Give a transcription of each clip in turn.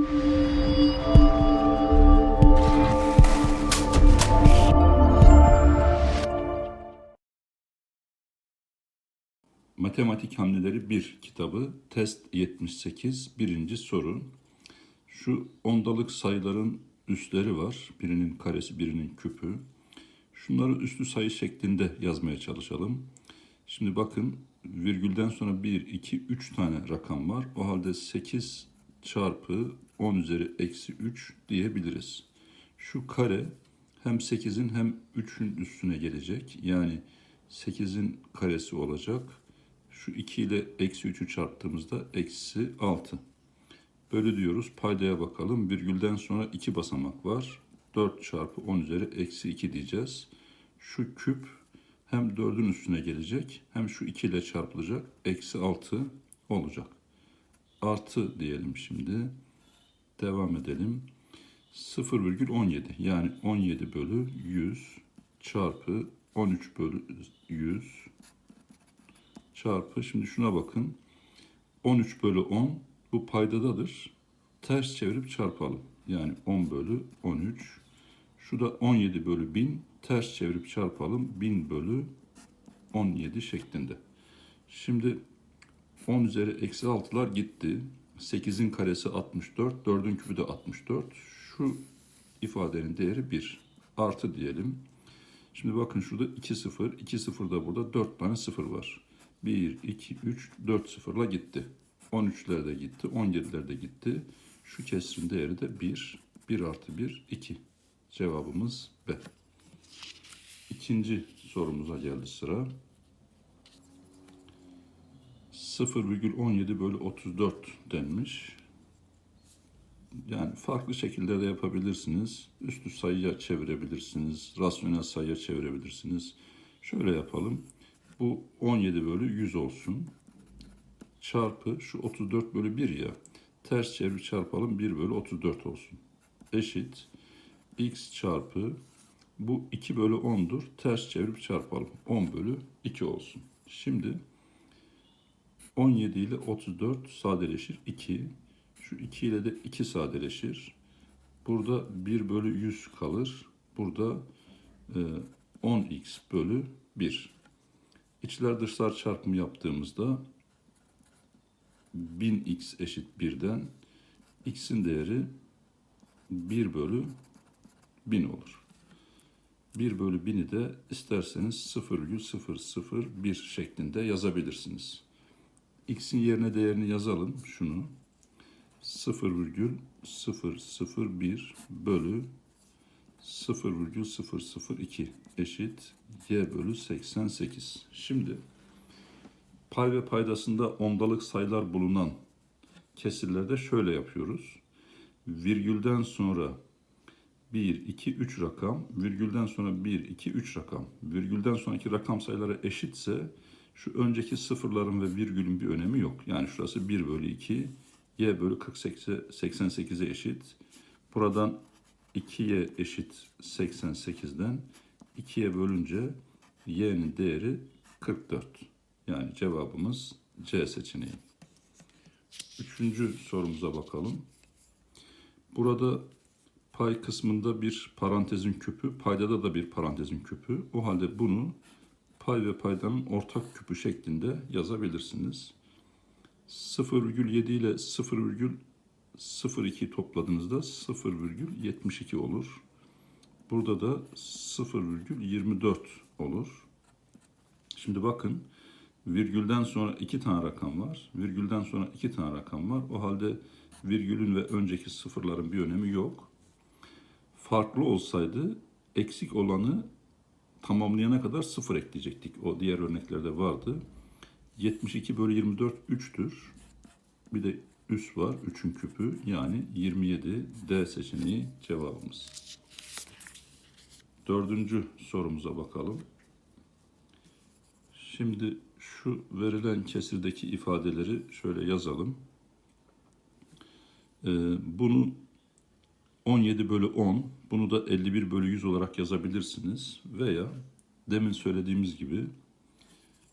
Matematik Hamleleri 1 kitabı test 78 birinci soru. Şu ondalık sayıların üstleri var. Birinin karesi birinin küpü. Şunları üslü sayı şeklinde yazmaya çalışalım. Şimdi bakın virgülden sonra 1, 2, 3 tane rakam var. O halde 8 çarpı 10 üzeri eksi 3 diyebiliriz. Şu kare hem 8'in hem 3'ün üstüne gelecek. Yani 8'in karesi olacak. Şu 2 ile eksi 3'ü çarptığımızda eksi 6. Böyle diyoruz. Paydaya bakalım. Virgülden sonra 2 basamak var. 4 çarpı 10 üzeri eksi 2 diyeceğiz. Şu küp hem 4'ün üstüne gelecek hem şu 2 ile çarpılacak. Eksi 6 olacak. Artı diyelim şimdi. Devam edelim. 0,17 yani 17 bölü 100 çarpı 13 bölü 100 çarpı şimdi şuna bakın. 13 bölü 10 bu paydadadır. Ters çevirip çarpalım. Yani 10 bölü 13. Şu da 17 bölü 1000. Ters çevirip çarpalım. 1000 bölü 17 şeklinde. Şimdi 10 üzeri eksi 6'lar gitti. 8'in karesi 64. 4'ün küpü de 64. Şu ifadenin değeri 1. Artı diyelim. Şimdi bakın şurada 2 sıfır. 2 sıfır da burada 4 tane sıfır var. 1, 2, 3, 4 sıfırla gitti. 13'ler de gitti. 17'ler de gitti. Şu kesrin değeri de 1. 1 artı 1, 2. Cevabımız B. İkinci sorumuza geldi sıra. 0,17 bölü 34 denmiş. Yani farklı şekillerde yapabilirsiniz. Üstü sayıya çevirebilirsiniz. Rasyonel sayıya çevirebilirsiniz. Şöyle yapalım. Bu 17 bölü 100 olsun. Çarpı şu 34 bölü 1 ya. Ters çevirip çarpalım 1 bölü 34 olsun. Eşit. X çarpı bu 2 bölü 10'dur. Ters çevirip çarpalım. 10 bölü 2 olsun. Şimdi 17 ile 34 sadeleşir. 2. Şu 2 ile de 2 sadeleşir. Burada 1 bölü 100 kalır. Burada e, 10x bölü 1. İçler dışlar çarpımı yaptığımızda 1000x eşit 1'den x'in değeri 1 bölü 1000 olur. 1 bölü 1000'i de isterseniz 0,001 şeklinde yazabilirsiniz. X'in yerine değerini yazalım şunu. 0,001 bölü 0,002 eşit y bölü 88. Şimdi pay ve paydasında ondalık sayılar bulunan kesirlerde şöyle yapıyoruz. Virgülden sonra 1, 2, 3 rakam, virgülden sonra 1, 2, 3 rakam, virgülden sonraki rakam sayıları eşitse şu önceki sıfırların ve virgülün bir önemi yok. Yani şurası 1 bölü 2, y bölü 88'e eşit. Buradan 2y eşit 88'den 2'ye bölünce y'nin değeri 44. Yani cevabımız C seçeneği. Üçüncü sorumuza bakalım. Burada pay kısmında bir parantezin küpü, paydada da bir parantezin küpü. O halde bunu pay ve paydanın ortak küpü şeklinde yazabilirsiniz. 0,7 ile 0,02 topladığınızda 0,72 olur. Burada da 0,24 olur. Şimdi bakın virgülden sonra iki tane rakam var. Virgülden sonra iki tane rakam var. O halde virgülün ve önceki sıfırların bir önemi yok. Farklı olsaydı eksik olanı tamamlayana kadar sıfır ekleyecektik. O diğer örneklerde vardı. 72 bölü 24 3'tür. Bir de üs var. 3'ün küpü yani 27 D seçeneği cevabımız. Dördüncü sorumuza bakalım. Şimdi şu verilen kesirdeki ifadeleri şöyle yazalım. Ee, bunu 17 bölü 10, bunu da 51 bölü 100 olarak yazabilirsiniz. Veya demin söylediğimiz gibi,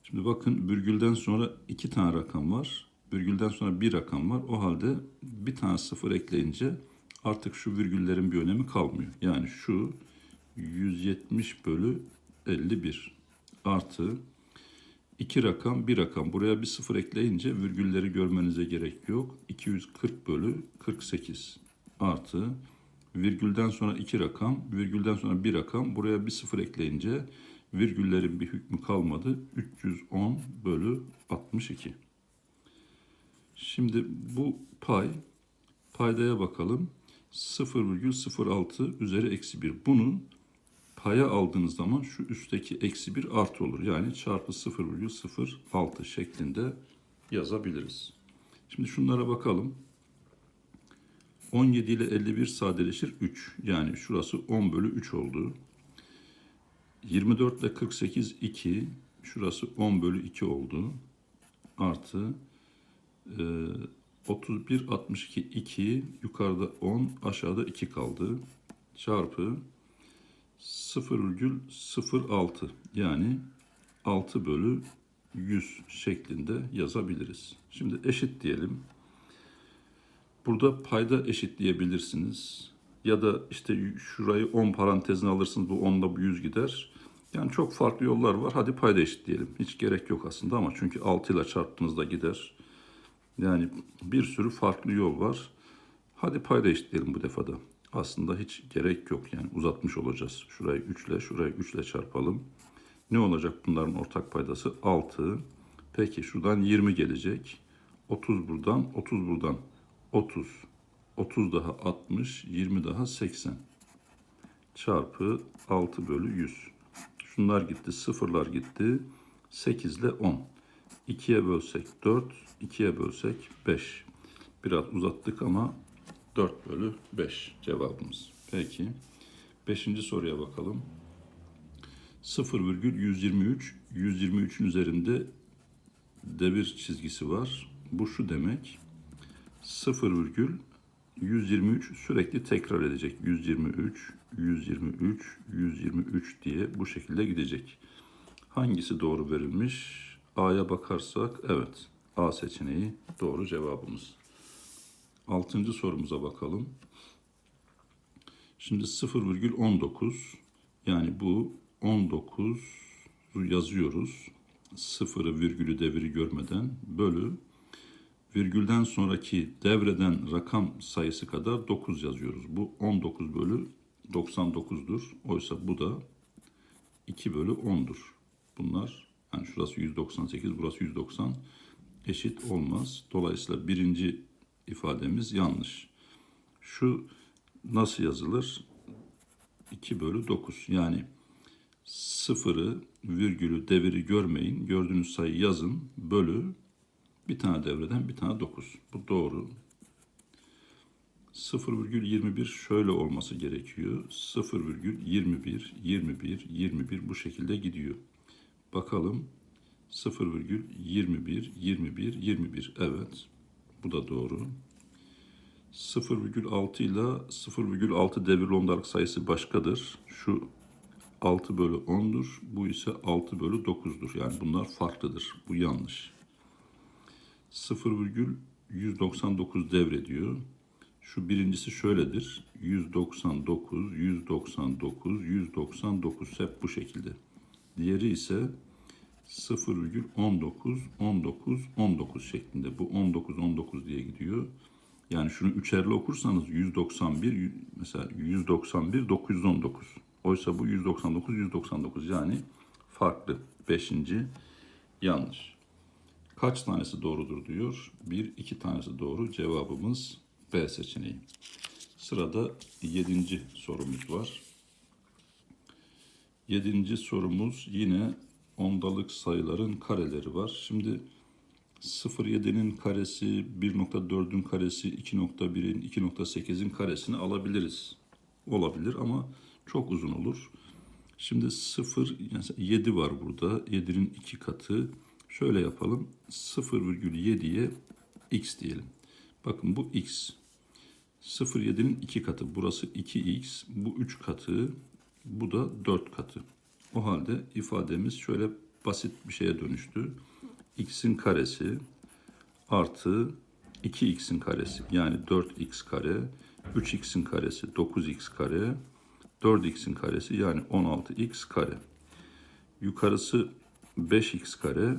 şimdi bakın virgülden sonra iki tane rakam var. Virgülden sonra bir rakam var. O halde bir tane sıfır ekleyince artık şu virgüllerin bir önemi kalmıyor. Yani şu 170 bölü 51 artı iki rakam bir rakam. Buraya bir sıfır ekleyince virgülleri görmenize gerek yok. 240 bölü 48 artı virgülden sonra iki rakam, virgülden sonra bir rakam. Buraya bir sıfır ekleyince virgüllerin bir hükmü kalmadı. 310 bölü 62. Şimdi bu pay, paydaya bakalım. 0,06 üzeri eksi 1. Bunu paya aldığınız zaman şu üstteki eksi 1 artı olur. Yani çarpı 0,06 şeklinde yazabiliriz. Şimdi şunlara bakalım. 17 ile 51 sadeleşir 3. Yani şurası 10 bölü 3 oldu. 24 ile 48 2. Şurası 10 bölü 2 oldu. Artı e, 31 62 2. Yukarıda 10 aşağıda 2 kaldı. Çarpı 0,06 yani 6 bölü 100 şeklinde yazabiliriz. Şimdi eşit diyelim. Burada payda eşitleyebilirsiniz. Ya da işte şurayı 10 parantezine alırsınız. Bu 10'da bu 100 gider. Yani çok farklı yollar var. Hadi payda eşitleyelim. Hiç gerek yok aslında ama çünkü 6 ile çarptığınızda gider. Yani bir sürü farklı yol var. Hadi payda eşitleyelim bu defada. Aslında hiç gerek yok yani uzatmış olacağız. Şurayı 3 ile şurayı 3 ile çarpalım. Ne olacak bunların ortak paydası? 6. Peki şuradan 20 gelecek. 30 buradan, 30 buradan. 30. 30 daha 60, 20 daha 80. Çarpı 6 bölü 100. Şunlar gitti, sıfırlar gitti. 8 ile 10. 2'ye bölsek 4, 2'ye bölsek 5. Biraz uzattık ama 4 bölü 5 cevabımız. Peki. Beşinci soruya bakalım. 0,123 123'ün üzerinde devir çizgisi var. Bu şu demek. 0,123 sürekli tekrar edecek. 123, 123, 123 diye bu şekilde gidecek. Hangisi doğru verilmiş? A'ya bakarsak evet. A seçeneği doğru cevabımız. Altıncı sorumuza bakalım. Şimdi 0,19 yani bu 19 yazıyoruz. Sıfırı virgülü deviri görmeden bölü virgülden sonraki devreden rakam sayısı kadar 9 yazıyoruz. Bu 19 bölü 99'dur. Oysa bu da 2 bölü 10'dur. Bunlar yani şurası 198 burası 190 eşit olmaz. Dolayısıyla birinci ifademiz yanlış. Şu nasıl yazılır? 2 bölü 9 yani sıfırı virgülü deviri görmeyin. Gördüğünüz sayı yazın. Bölü bir tane devreden bir tane 9. Bu doğru. 0,21 şöyle olması gerekiyor. 0,21, 21, 21 bu şekilde gidiyor. Bakalım 0,21, 21, 21. Evet. Bu da doğru. 0,6 ile 0,6 devirli ondalık sayısı başkadır. Şu 6 bölü 10'dur. Bu ise 6 bölü 9'dur. Yani bunlar farklıdır. Bu yanlış. 0,199 devrediyor. Şu birincisi şöyledir. 199, 199, 199 hep bu şekilde. Diğeri ise 0,19, 19, 19 şeklinde. Bu 19, 19 diye gidiyor. Yani şunu üçerli okursanız 191, mesela 191, 919. Oysa bu 199, 199 yani farklı. Beşinci yanlış. Kaç tanesi doğrudur diyor. Bir, iki tanesi doğru. Cevabımız B seçeneği. Sırada yedinci sorumuz var. Yedinci sorumuz yine ondalık sayıların kareleri var. Şimdi 0,7'nin karesi, 1.4'ün karesi, 2.1'in, 2.8'in karesini alabiliriz. Olabilir ama çok uzun olur. Şimdi 0, yani 7 var burada. 7'nin 2 katı. Şöyle yapalım. 0,7'ye x diyelim. Bakın bu x. 0,7'nin 2 katı. Burası 2x. Bu 3 katı. Bu da 4 katı. O halde ifademiz şöyle basit bir şeye dönüştü. x'in karesi artı 2x'in karesi yani 4x kare, 3x'in karesi 9x kare, 4x'in karesi yani 16x kare. Yukarısı 5x kare,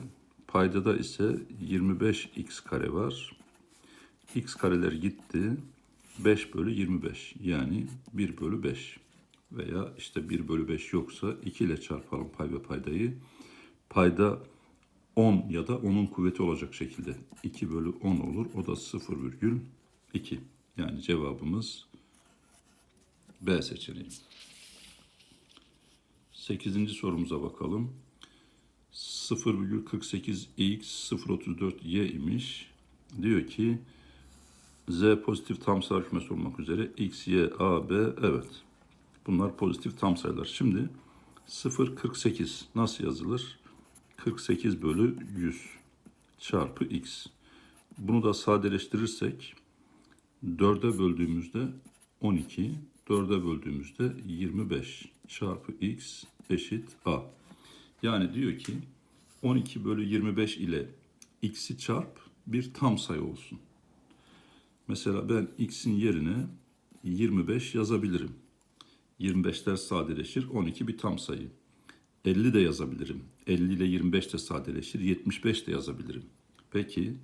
paydada ise 25x kare var. x kareler gitti. 5 bölü 25 yani 1 bölü 5 veya işte 1 bölü 5 yoksa 2 ile çarpalım pay ve paydayı. Payda 10 ya da 10'un kuvveti olacak şekilde 2 bölü 10 olur. O da 0,2. Yani cevabımız B seçeneği. 8. sorumuza bakalım. 0,48x 0,34y imiş. Diyor ki Z pozitif tam sayı kümesi olmak üzere X, Y, A, B evet. Bunlar pozitif tam sayılar. Şimdi 0,48 nasıl yazılır? 48 bölü 100 çarpı X. Bunu da sadeleştirirsek 4'e böldüğümüzde 12, 4'e böldüğümüzde 25 çarpı X eşit A. Yani diyor ki 12 bölü 25 ile X'i çarp bir tam sayı olsun. Mesela ben x'in yerine 25 yazabilirim. 25'ler sadeleşir. 12 bir tam sayı. 50 de yazabilirim. 50 ile 25 de sadeleşir. 75 de yazabilirim. Peki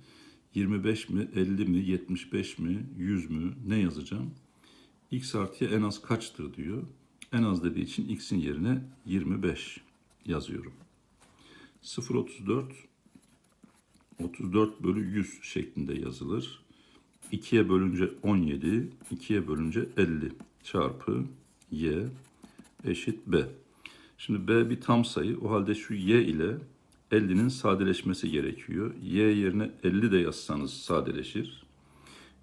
25 mi, 50 mi, 75 mi, 100 mü ne yazacağım? x artıya en az kaçtır diyor. En az dediği için x'in yerine 25 yazıyorum. 0.34 34 bölü 100 şeklinde yazılır. 2'ye bölünce 17, 2'ye bölünce 50 çarpı y eşit b. Şimdi b bir tam sayı. O halde şu y ile 50'nin sadeleşmesi gerekiyor. y yerine 50 de yazsanız sadeleşir.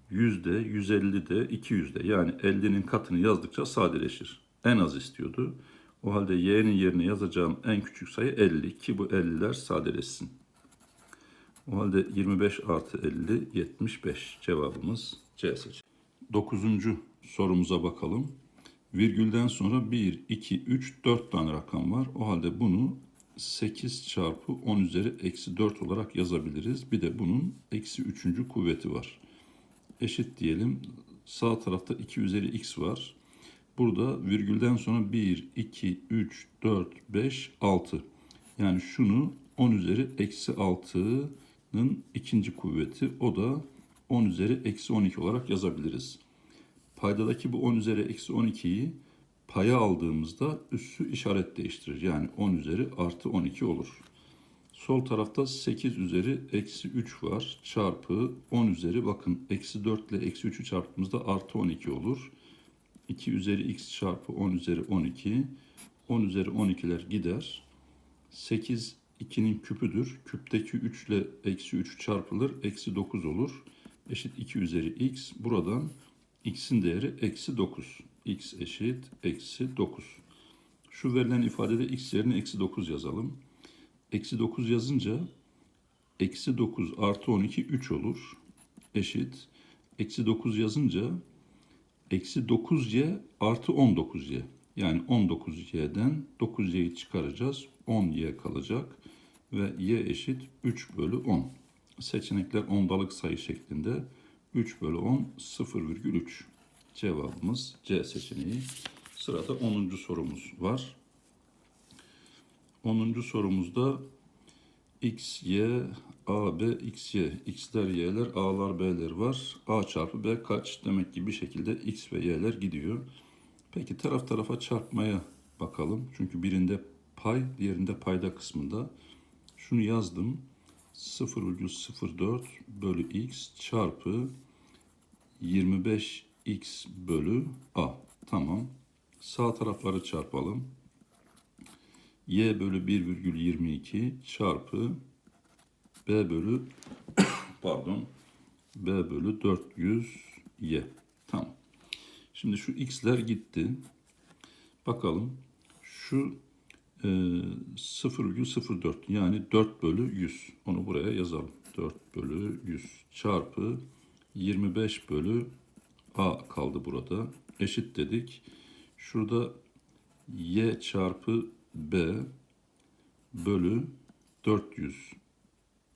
100 de, 150 de, 200 de. Yani 50'nin katını yazdıkça sadeleşir. En az istiyordu. O halde y'nin yerine yazacağım en küçük sayı 50 ki bu 50'ler sadeleşsin. O halde 25 artı 50 75 cevabımız C seçeneği. Dokuzuncu sorumuza bakalım. Virgülden sonra 1, 2, 3, 4 tane rakam var. O halde bunu 8 çarpı 10 üzeri eksi 4 olarak yazabiliriz. Bir de bunun eksi 3. kuvveti var. Eşit diyelim. Sağ tarafta 2 üzeri x var. Burada virgülden sonra 1, 2, 3, 4, 5, 6. Yani şunu 10 üzeri eksi 6'nın ikinci kuvveti. O da 10 üzeri eksi 12 olarak yazabiliriz. Paydadaki bu 10 üzeri eksi 12'yi paya aldığımızda üssü işaret değiştirir. Yani 10 üzeri artı 12 olur. Sol tarafta 8 üzeri eksi 3 var. Çarpı 10 üzeri bakın eksi 4 ile eksi 3'ü çarptığımızda artı 12 olur. 2 üzeri x çarpı 10 üzeri 12. 10 üzeri 12'ler gider. 8 2'nin küpüdür. Küpteki 3 ile eksi 3 çarpılır. Eksi 9 olur. Eşit 2 üzeri x. Buradan x'in değeri eksi 9. x eşit eksi 9. Şu verilen ifadede x yerine eksi 9 yazalım. Eksi 9 yazınca eksi 9 artı 12 3 olur. Eşit. Eksi 9 yazınca eksi 9y artı 19y. Yani 19y'den 9y'yi çıkaracağız. 10y kalacak. Ve y eşit 3 bölü 10. Seçenekler ondalık sayı şeklinde. 3 bölü 10 0,3. Cevabımız C seçeneği. Sırada 10. sorumuz var. 10. sorumuzda x, y, a, b, x, y. x'ler, y'ler, a'lar, b'ler var. a çarpı b kaç? Demek ki bir şekilde x ve y'ler gidiyor. Peki taraf tarafa çarpmaya bakalım. Çünkü birinde pay, diğerinde payda kısmında. Şunu yazdım. 0,04 bölü x çarpı 25x bölü a. Tamam. Sağ tarafları çarpalım. Y bölü 1,22 çarpı b bölü pardon b bölü 400y. Tamam. Şimdi şu x'ler gitti. Bakalım. Şu e, 0,04 yani 4 bölü 100. Onu buraya yazalım. 4 bölü 100 çarpı 25 bölü a kaldı burada. Eşit dedik. Şurada y çarpı b bölü 400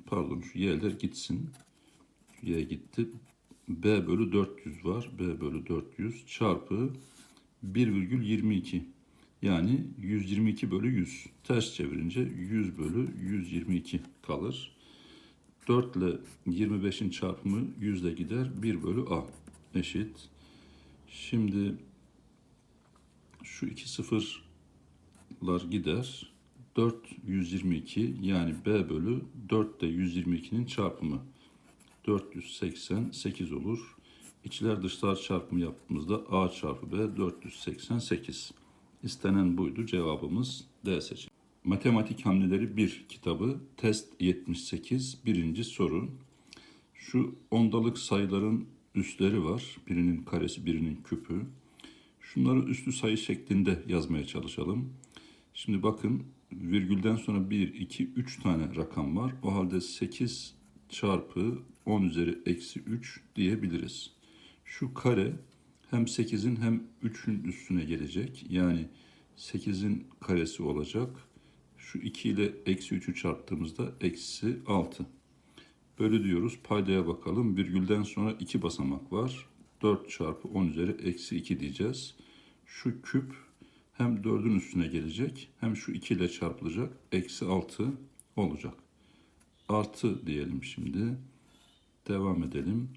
pardon şu y'ler gitsin. Y gitti. B bölü 400 var. B bölü 400 çarpı 1,22. Yani 122 bölü 100. Ters çevirince 100 bölü 122 kalır. 4 ile 25'in çarpımı 100 ile gider. 1 bölü A eşit. Şimdi şu iki sıfırlar gider. 4 122 yani B bölü 4 de 122'nin çarpımı. 488 olur. İçler dışlar çarpımı yaptığımızda A çarpı B 488. İstenen buydu. Cevabımız D seçeneği. Matematik Hamleleri 1 kitabı test 78 birinci soru. Şu ondalık sayıların üstleri var. Birinin karesi birinin küpü. Şunları üslü sayı şeklinde yazmaya çalışalım. Şimdi bakın virgülden sonra 1, 2, 3 tane rakam var. O halde 8 çarpı 10 üzeri eksi 3 diyebiliriz. Şu kare hem 8'in hem 3'ün üstüne gelecek. Yani 8'in karesi olacak. Şu 2 ile eksi 3'ü çarptığımızda eksi 6. Bölü diyoruz. Paydaya bakalım. Virgülden sonra 2 basamak var. 4 çarpı 10 üzeri eksi 2 diyeceğiz. Şu küp hem 4'ün üstüne gelecek hem şu 2 ile çarpılacak. Eksi 6 olacak. Artı diyelim şimdi. Devam edelim.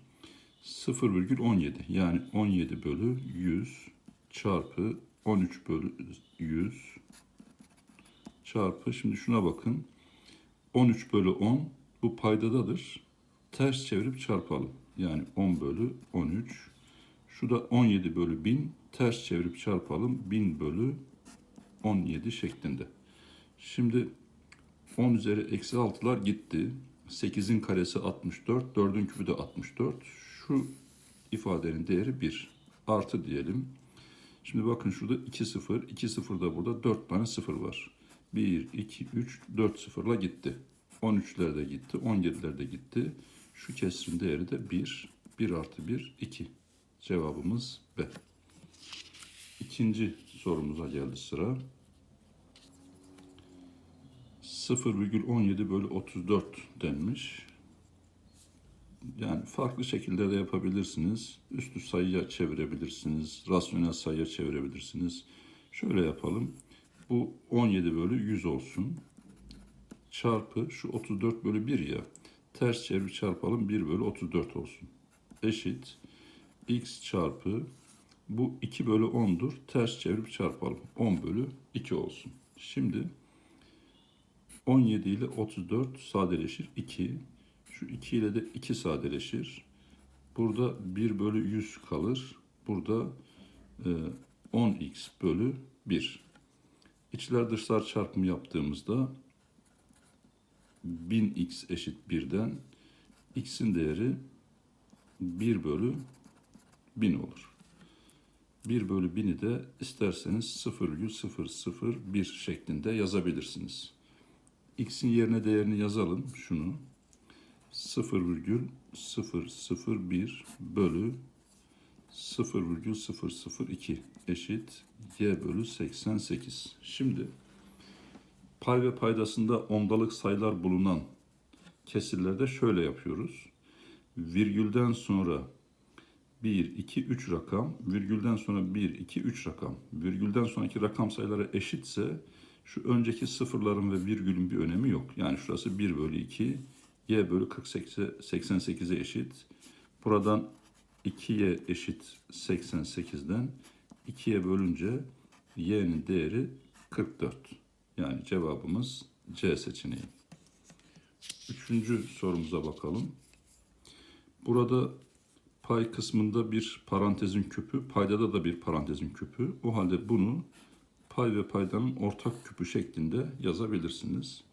0,17 yani 17 bölü 100 çarpı 13 bölü 100 çarpı şimdi şuna bakın. 13 bölü 10 bu paydadadır. Ters çevirip çarpalım. Yani 10 bölü 13. Şu da 17 bölü 1000. Ters çevirip çarpalım. 1000 bölü 17 şeklinde. Şimdi 10 üzeri eksi 6'lar gitti. 8'in karesi 64. 4'ün küpü de 64. Şu ifadenin değeri 1. Artı diyelim. Şimdi bakın şurada 2 sıfır. 2 sıfır da burada 4 tane sıfır var. 1, 2, 3, 4 sıfırla gitti. 13'ler de gitti. 17'ler de gitti. Şu kesrin değeri de 1. 1 artı 1, 2. Cevabımız B. İkinci sorumuza geldi sıra. 0,17 bölü 34 denmiş. Yani farklı şekilde de yapabilirsiniz. Üstü sayıya çevirebilirsiniz. Rasyonel sayıya çevirebilirsiniz. Şöyle yapalım. Bu 17 bölü 100 olsun. Çarpı şu 34 bölü 1 ya. Ters çevirip çarpalım 1 bölü 34 olsun. Eşit. X çarpı bu 2 bölü 10'dur. Ters çevirip çarpalım. 10 bölü 2 olsun. Şimdi 17 ile 34 sadeleşir. 2. Şu 2 ile de 2 sadeleşir. Burada 1 bölü 100 kalır. Burada e, 10x bölü 1. İçler dışlar çarpımı yaptığımızda 1000x eşit 1'den x'in değeri 1 bölü 1000 olur. 1 bölü 1000'i de isterseniz 0,001 şeklinde yazabilirsiniz. X'in yerine değerini yazalım şunu. 0,001 bölü 0,002 eşit y bölü 88. Şimdi pay ve paydasında ondalık sayılar bulunan kesirlerde şöyle yapıyoruz. Virgülden sonra 1, 2, 3 rakam, virgülden sonra 1, 2, 3 rakam, virgülden sonraki rakam sayıları eşitse şu önceki sıfırların ve virgülün bir önemi yok. Yani şurası 1 bölü 2, y bölü 88'e eşit. Buradan 2y eşit 88'den 2'ye bölünce y'nin değeri 44. Yani cevabımız C seçeneği. Üçüncü sorumuza bakalım. Burada pay kısmında bir parantezin küpü, paydada da bir parantezin küpü. O halde bunu pay ve paydanın ortak küpü şeklinde yazabilirsiniz.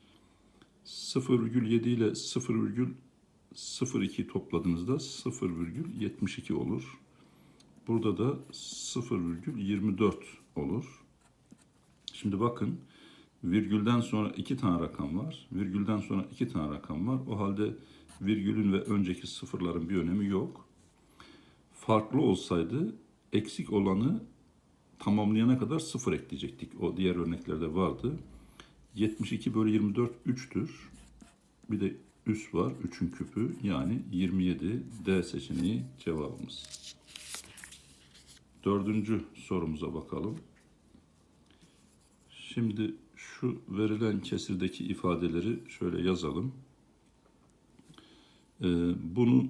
0,7 ile 0,02 topladığınızda 0,72 olur. Burada da 0,24 olur. Şimdi bakın virgülden sonra iki tane rakam var. Virgülden sonra iki tane rakam var. O halde virgülün ve önceki sıfırların bir önemi yok. Farklı olsaydı eksik olanı tamamlayana kadar sıfır ekleyecektik. O diğer örneklerde vardı. 72 bölü 24 3'tür. Bir de üs var. 3'ün küpü yani 27 D seçeneği cevabımız. Dördüncü sorumuza bakalım. Şimdi şu verilen kesirdeki ifadeleri şöyle yazalım. Ee, bunu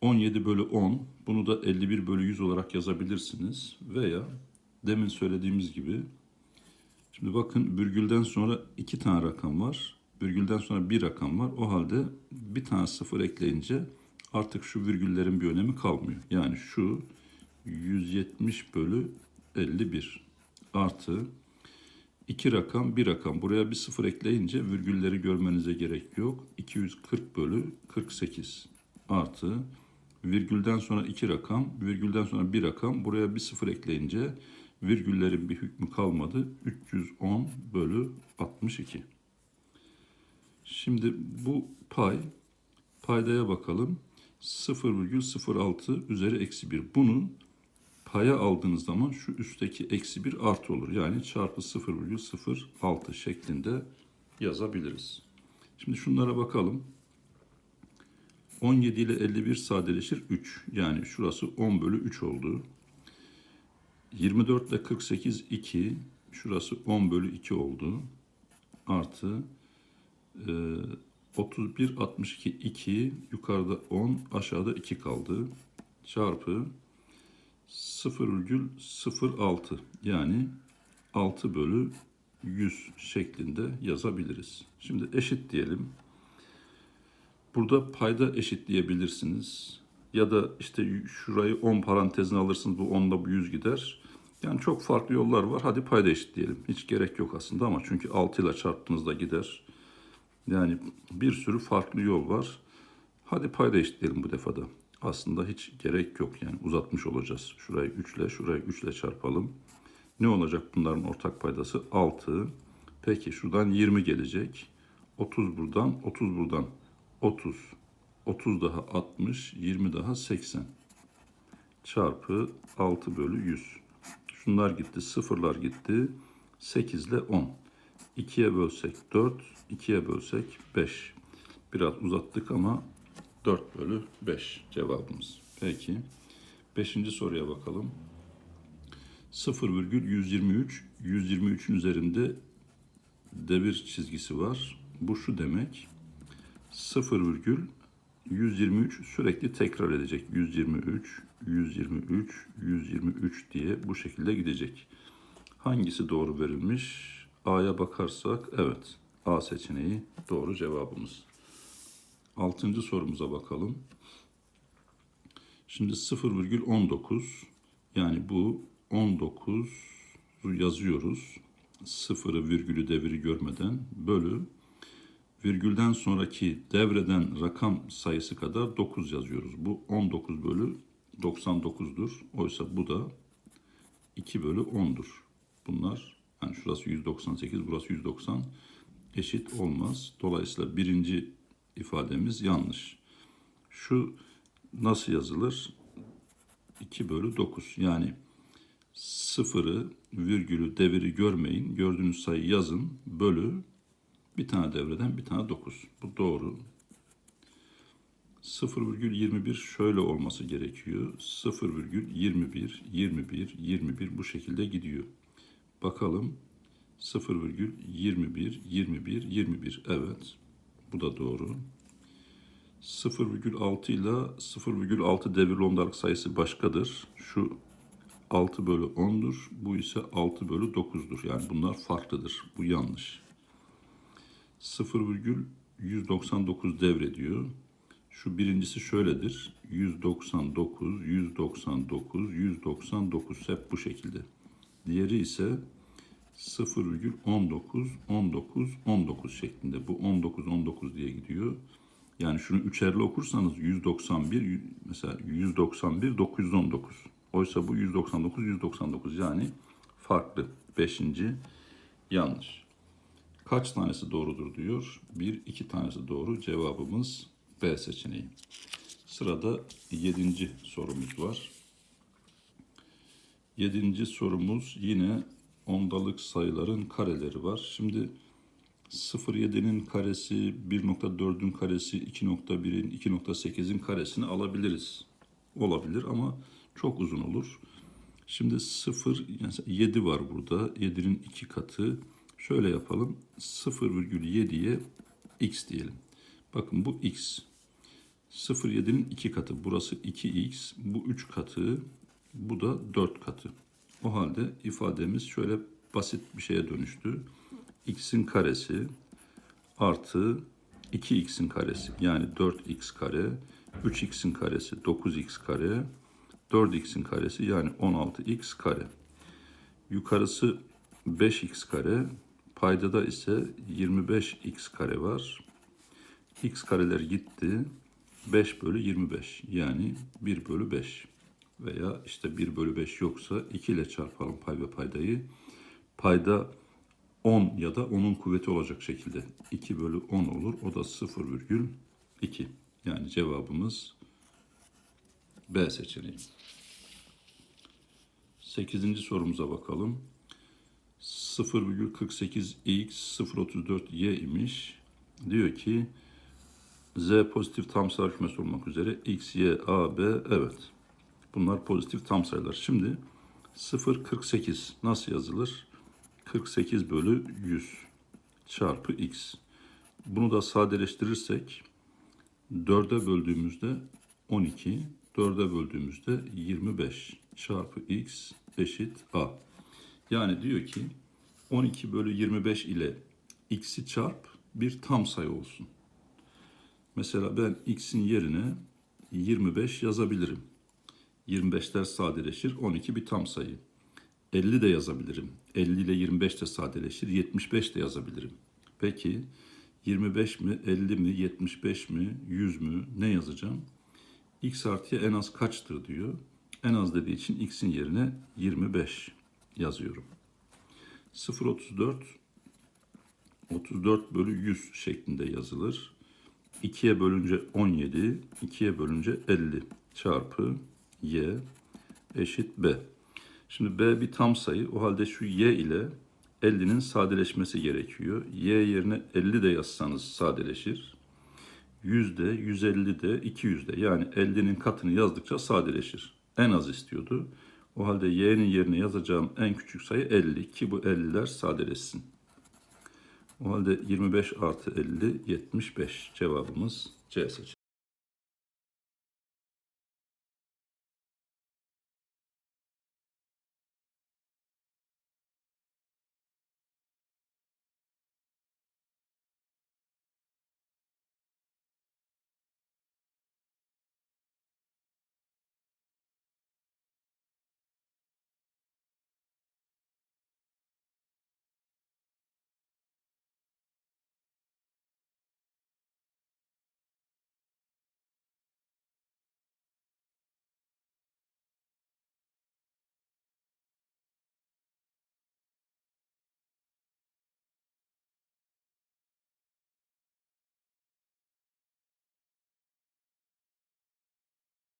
17 bölü 10, bunu da 51 bölü 100 olarak yazabilirsiniz. Veya demin söylediğimiz gibi, şimdi bakın virgülden sonra iki tane rakam var. Virgülden sonra bir rakam var. O halde bir tane sıfır ekleyince artık şu virgüllerin bir önemi kalmıyor. Yani şu 170 bölü 51 artı iki rakam bir rakam. Buraya bir sıfır ekleyince virgülleri görmenize gerek yok. 240 bölü 48 artı virgülden sonra iki rakam, virgülden sonra bir rakam. Buraya bir sıfır ekleyince virgüllerin bir hükmü kalmadı. 310 bölü 62. Şimdi bu pay, paydaya bakalım. 0,06 üzeri eksi 1. Bunu paya aldığınız zaman şu üstteki eksi 1 artı olur. Yani çarpı 0,06 şeklinde yazabiliriz. Şimdi şunlara bakalım. 17 ile 51 sadeleşir 3. Yani şurası 10 bölü 3 oldu. 24 ile 48 2. Şurası 10 bölü 2 oldu. Artı e, 31 62 2. Yukarıda 10 aşağıda 2 kaldı. Çarpı 0,06 yani 6 bölü 100 şeklinde yazabiliriz. Şimdi eşit diyelim. Burada payda eşitleyebilirsiniz. Ya da işte şurayı 10 parantezine alırsınız. Bu 10'da bu 100 gider. Yani çok farklı yollar var. Hadi payda eşitleyelim. Hiç gerek yok aslında ama çünkü 6 ile çarptığınızda gider. Yani bir sürü farklı yol var. Hadi payda eşitleyelim bu defada. Aslında hiç gerek yok yani uzatmış olacağız. Şurayı 3 ile şurayı 3 ile çarpalım. Ne olacak bunların ortak paydası? 6. Peki şuradan 20 gelecek. 30 buradan, 30 buradan. 30. 30 daha 60, 20 daha 80. Çarpı 6 bölü 100. Şunlar gitti, sıfırlar gitti. 8 ile 10. 2'ye bölsek 4, 2'ye bölsek 5. Biraz uzattık ama 4 bölü 5 cevabımız. Peki. Beşinci soruya bakalım. 0,123 123'ün üzerinde devir çizgisi var. Bu şu demek. 0,123 sürekli tekrar edecek. 123, 123, 123 diye bu şekilde gidecek. Hangisi doğru verilmiş? A'ya bakarsak evet. A seçeneği doğru cevabımız. Altıncı sorumuza bakalım. Şimdi 0,19 yani bu 19 yazıyoruz. Sıfırı virgülü deviri görmeden bölü virgülden sonraki devreden rakam sayısı kadar 9 yazıyoruz. Bu 19 bölü 99'dur. Oysa bu da 2 bölü 10'dur. Bunlar yani şurası 198 burası 190 eşit olmaz. Dolayısıyla birinci ifademiz yanlış. Şu nasıl yazılır? 2 bölü 9 yani sıfırı, virgülü, deviri görmeyin. Gördüğünüz sayı yazın. Bölü bir tane devreden bir tane 9. Bu doğru. 0,21 şöyle olması gerekiyor. 0,21, 21, 21 bu şekilde gidiyor. Bakalım. 0,21, 21, 21. Evet. Bu da doğru. 0,6 ile 0,6 devirli ondalık sayısı başkadır. Şu 6 bölü 10'dur. Bu ise 6 bölü 9'dur. Yani bunlar farklıdır. Bu yanlış. 0,199 devrediyor. Şu birincisi şöyledir. 199, 199, 199 hep bu şekilde. Diğeri ise 0,19, 19, 19 şeklinde. Bu 19, 19 diye gidiyor. Yani şunu üçerli okursanız 191, mesela 191, 919. Oysa bu 199, 199 yani farklı. Beşinci yanlış. Kaç tanesi doğrudur diyor. Bir, iki tanesi doğru. Cevabımız B seçeneği. Sırada yedinci sorumuz var. Yedinci sorumuz yine ondalık sayıların kareleri var. Şimdi 0.7'nin karesi, 1.4'ün karesi, 2.1'in, 2.8'in karesini alabiliriz. Olabilir ama çok uzun olur. Şimdi 0, yani 7 var burada. 7'nin 2 katı. Şöyle yapalım. 0,7'ye x diyelim. Bakın bu x. 0,7'nin 2 katı. Burası 2x. Bu 3 katı. Bu da 4 katı. O halde ifademiz şöyle basit bir şeye dönüştü. x'in karesi artı 2x'in karesi yani 4x kare, 3x'in karesi 9x kare, 4x'in karesi yani 16x kare. Yukarısı 5x kare, paydada ise 25x kare var. x kareler gitti. 5 bölü 25 yani 1 bölü 5 veya işte 1 bölü 5 yoksa 2 ile çarpalım pay ve paydayı. Payda 10 ya da 10'un kuvveti olacak şekilde 2 bölü 10 olur. O da 0,2. Yani cevabımız B seçeneği. 8. sorumuza bakalım. 0,48x 0,34y imiş. Diyor ki Z pozitif tam sayı kümesi olmak üzere X, Y, A, B evet. Bunlar pozitif tam sayılar. Şimdi 0,48 nasıl yazılır? 48 bölü 100 çarpı X. Bunu da sadeleştirirsek 4'e böldüğümüzde 12, 4'e böldüğümüzde 25 çarpı X eşit A. Yani diyor ki 12 bölü 25 ile X'i çarp bir tam sayı olsun. Mesela ben x'in yerine 25 yazabilirim. 25'ler sadeleşir. 12 bir tam sayı. 50 de yazabilirim. 50 ile 25 de sadeleşir. 75 de yazabilirim. Peki 25 mi, 50 mi, 75 mi, 100 mü ne yazacağım? x artıya en az kaçtır diyor. En az dediği için x'in yerine 25 yazıyorum. 0.34 34 bölü 100 şeklinde yazılır. 2'ye bölünce 17, 2'ye bölünce 50 çarpı y eşit b. Şimdi b bir tam sayı. O halde şu y ile 50'nin sadeleşmesi gerekiyor. y yerine 50 de yazsanız sadeleşir. 100 de, 150 de, 200 de. Yani 50'nin katını yazdıkça sadeleşir. En az istiyordu. O halde y'nin yerine yazacağım en küçük sayı 50 ki bu 50'ler sadeleşsin. O halde 25 artı 50 75 cevabımız C seçeneği.